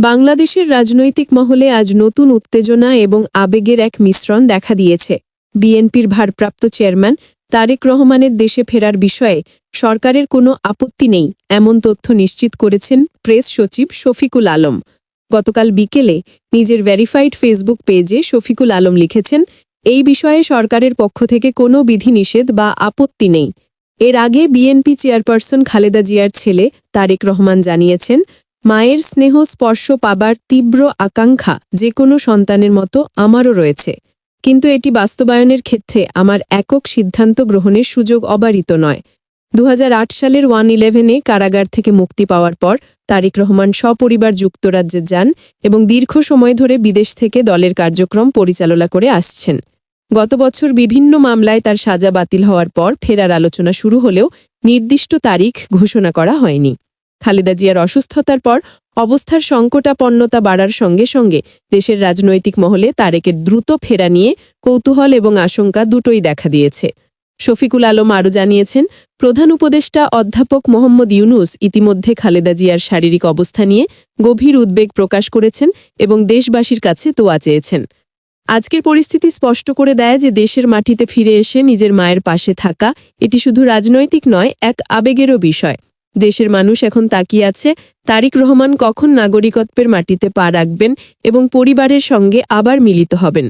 বাংলাদেশের রাজনৈতিক মহলে আজ নতুন উত্তেজনা এবং আবেগের এক মিশ্রণ দেখা দিয়েছে। বিএনপির ভারপ্রাপ্ত চেয়ারম্যান তারেক রহমানের দেশে ফেরার বিষয়ে সরকারের কোনো আপত্তি নেই, এমন তথ্য নিশ্চিত করেছেন প্রেস সচিব শফিকুল আলম। গতকাল বিকেলে নিজের ভেরিফাইড ফেসবুক পেজে শফিকুল আলম লিখেছেন, এই বিষয়ে সরকারের পক্ষ থেকে কোনো বিধিনিষেধ বা আপত্তি নেই। এর আগে বিএনপি চেয়ারপারসন খালেদা জিয়ার ছেলে তারেক রহমান জানিয়েছেন মায়ের স্নেহ স্পর্শ পাবার তীব্র আকাঙ্ক্ষা যে কোনো সন্তানের মতো আমারও রয়েছে। কিন্তু এটি বাস্তবায়নের ক্ষেত্রে আমার একক সিদ্ধান্ত গ্রহণের সুযোগ অবারিত নয়। দু সালের ওয়ান ইলেভেনে কারাগার থেকে মুক্তি পাওয়ার পর তারিক রহমান সপরিবার যুক্তরাজ্যে যান এবং দীর্ঘ সময় ধরে বিদেশ থেকে দলের কার্যক্রম পরিচালনা করে আসছেন। গত বছর বিভিন্ন মামলায় তার সাজা বাতিল হওয়ার পর ফেরার আলোচনা শুরু হলেও নির্দিষ্ট তারিখ ঘোষণা করা হয়নি। খালেদা জিয়ার অসুস্থতার পর অবস্থার সংকটাপন্নতা বাড়ার সঙ্গে সঙ্গে দেশের রাজনৈতিক মহলে তারেকের দ্রুত ফেরা নিয়ে কৌতূহল এবং আশঙ্কা দুটোই দেখা দিয়েছে। শফিকুল আলম আরও জানিয়েছেন, প্রধান উপদেষ্টা অধ্যাপক মোহাম্মদ ইউনুস ইতিমধ্যে খালেদা জিয়ার শারীরিক অবস্থা নিয়ে গভীর উদ্বেগ প্রকাশ করেছেন এবং দেশবাসীর কাছে তোয়া চেয়েছেন। আজকের পরিস্থিতি স্পষ্ট করে দেয় যে দেশের মাটিতে ফিরে এসে নিজের মায়ের পাশে থাকা এটি শুধু রাজনৈতিক নয়, এক আবেগেরও বিষয়। দেশের মানুষ এখন তাকিয়ে আছে, তারিক রহমান কখন নাগরিকত্বের মাটিতে পা রাখবেন এবং পরিবারের সঙ্গে আবার মিলিত হবেন?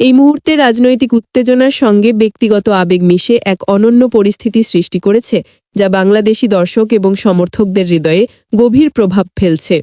এই মুহূর্তে রাজনৈতিক উত্তেজনার সঙ্গে ব্যক্তিগত আবেগ মিশে এক অনন্য পরিস্থিতি সৃষ্টি করেছে, যা বাংলাদেশি দর্শক এবং সমর্থকদের হৃদয়ে গভীর প্রভাব ফেলছে।